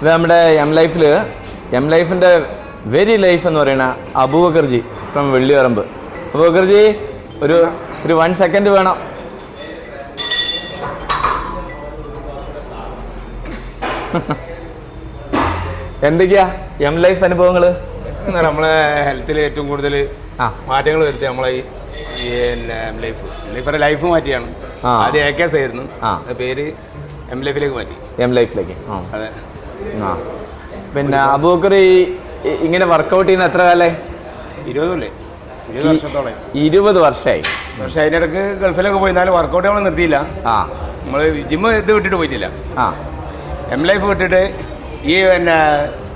ഇത് നമ്മുടെ എം ലൈഫിൽ എം ലൈഫിന്റെ വെരി ലൈഫ് എന്ന് പറയുന്ന അബൂബക്കർജി ഫ്രം വെള്ളിയറമ്പ് അബൂബക്കർജി ഒരു ഒരു വൺ സെക്കൻഡ് വേണം. എന്തൊക്കെയാ എം ലൈഫ് അനുഭവങ്ങൾ നമ്മളെ ഹെൽത്തിൽ ഏറ്റവും കൂടുതൽ. മാറ്റങ്ങൾ വരുത്തി നമ്മളെ ഈ ലൈഫ് ലൈഫിന്റെ ലൈഫ് മാറ്റിയാണ്. ആദ്യം എ എസ് ആയിരുന്നു. ആ. പേര് എം ലൈഫിലേക്ക് മാറ്റി. എം ലൈഫിലേക്ക് അതെ. ആ. പിന്നെ അബൂക്കർ ഈ ഇങ്ങനെ വർക്കൗട്ട് ചെയ്യുന്ന എത്ര കാലേ ഇരുപതല്ലേ ഇരുപത് വർഷത്തോളം ഇരുപത് വർഷമായി. പക്ഷെ അതിനിടക്ക് ഗൾഫിലൊക്കെ പോയി എന്നാലും വർക്കൗട്ട് നമ്മൾ നിർത്തിയില്ല. ആ. നമ്മൾ ജിമ്മ് ഇത് വിട്ടിട്ട് പോയിട്ടില്ല. ആ. എം ലൈഫ് വിട്ടിട്ട് ഈ പിന്നെ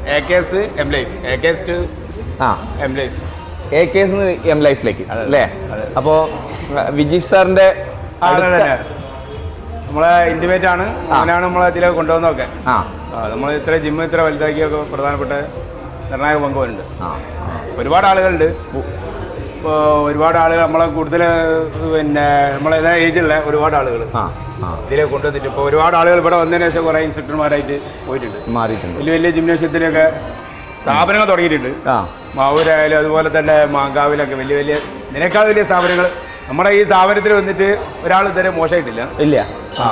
A K S M life A K S to ആ M life A K S M ലൈഫിലേക്ക് അല്ലേ അപ്പോ അപ്പോൾ വിജീഷ് സാറിന്റെ നമ്മളെ ഇന്റിമേറ്റ് ആണ്. അങ്ങനെയാണ് നമ്മളെ ഇതിലേക്ക് കൊണ്ടുവന്നതൊക്കെ. ആ. നമ്മൾ ഇത്ര ജിമ്മ് ഇത്ര വലുതാക്കിയൊക്കെ പ്രധാനപ്പെട്ട നിർണായക പങ്കുവരുന്നുണ്ട് ഒരുപാട് ആളുകളുണ്ട്. ഇപ്പോൾ ഒരുപാട് ആളുകൾ നമ്മളെ കൂടുതൽ പിന്നെ നമ്മളെ ഏതാ ഏജുള്ള ഒരുപാട് ആളുകൾ ഇതിലേക്ക് കൊണ്ടുവന്നിട്ട് ഇപ്പോൾ ഒരുപാട് ആളുകൾ ഇവിടെ വന്നതിന് ശേഷം കുറേ ഇൻസ്ട്രക്ടർമാരായിട്ട് പോയിട്ടുണ്ട്. മാറിയിട്ടുണ്ട്. വലിയ വലിയ ജിംനേഷ്യത്തിലൊക്കെ സ്ഥാപനങ്ങൾ തുടങ്ങിയിട്ടുണ്ട്. മാവൂരായാലും അതുപോലെ തന്നെ മാങ്കാവിലൊക്കെ വലിയ വലിയ നിനക്കാൾ വലിയ സ്ഥാപനങ്ങൾ നമ്മുടെ ഈ സ്ഥാപനത്തിൽ വന്നിട്ട് ഒരാൾ ഇതുവരെ മോശമായിട്ടില്ല. ഇല്ല. ആ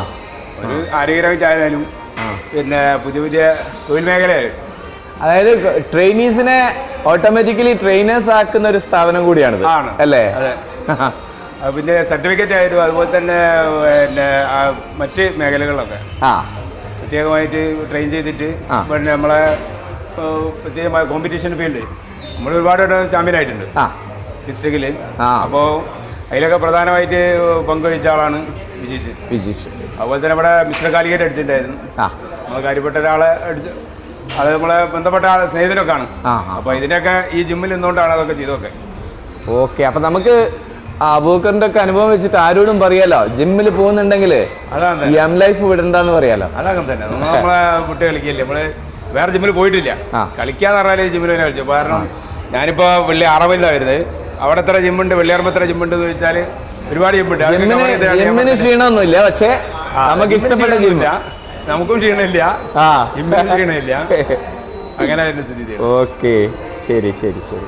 ഒരു ആരോഗ്യരമായിട്ടായാലും ആ. പിന്നെ പുതിയ പുതിയ തൊഴിൽ മേഖലയായാലും. അതായത് ട്രെയിനീസിനെ ഓട്ടോമാറ്റിക്കലി ട്രെയിനേഴ്സ് ആക്കുന്ന ഒരു സ്ഥാപനം കൂടിയാണ് ആണ്. അല്ലേ? അതെ. പിന്നെ സർട്ടിഫിക്കറ്റ് ആയാലും അതുപോലെ തന്നെ പിന്നെ മറ്റ് മേഖലകളിലൊക്കെ. ആ. പ്രത്യേകമായിട്ട് ട്രെയിൻ ചെയ്തിട്ട് പിന്നെ നമ്മളെ പ്രത്യേകമായ കോമ്പറ്റീഷൻ ഫീൽഡ് നമ്മൾ ഒരുപാട് ചാമ്പ്യൻ ആയിട്ടുണ്ട്. ഡിസ്ട്രിക്റ്റിൽ. അപ്പോൾ അതിലൊക്കെ പ്രധാനമായിട്ട് പങ്കുവഹിച്ച ആളാണ് വിജീഷ്. വിജീഷ്. അതുപോലെ തന്നെ ഇവിടെ മിശ്ര കാലികേറ്റ് അടിച്ചിട്ടുണ്ടായിരുന്നു. നമ്മൾ കാര്യപ്പെട്ട ഒരാളെ അടിച്ച് അത് നമ്മളെ ബന്ധപ്പെട്ട ആളെ സ്നേഹിതരൊക്കെ ആണ് അപ്പോൾ ഇതിനൊക്കെ ഈ ജിമ്മിൽ നിന്നുകൊണ്ടാണ് അതൊക്കെ ചെയ്തതൊക്കെ. ഓക്കെ അപ്പൊ നമുക്ക് അബൂക്കറിന്റെ ഒക്കെ അനുഭവം വെച്ചിട്ട് ആരോടും പറയാലോ? ജിമ്മിൽ പോകുന്നുണ്ടെങ്കിൽ എം ലൈഫ് വിടണ്ടെന്ന് പറയാലോ? അതങ്ങനെ തന്നെ. നമ്മളെ കുട്ടി കളിക്കില്ലേ? നമ്മൾ വേറെ ജിമ്മിൽ പോയിട്ടില്ല. കളിക്കാന്ന് പറഞ്ഞാൽ ജിമ്മിൽ തന്നെ കളിച്ചു. കാരണം ഞാനിപ്പോ വലിയ വരുന്നത്. അവിടെ എത്ര ജിമ്മുണ്ട് വെള്ളിയാറുമ്പോ എത്ര ജിമ്മുണ്ട് എന്ന് ചോദിച്ചാൽ ഒരുപാട് ജിമ്മുണ്ട്. ജിമ്മിന് ക്ഷീണമൊന്നുമില്ല പക്ഷെ നമുക്ക് ഇഷ്ടപ്പെട്ട ജിമ്മില്ല നമുക്കും ക്ഷീണമില്ല. ജിമ്മിനും ക്ഷീണമില്ല. അങ്ങനെ ഓക്കെ ശരി ശരി ശരി.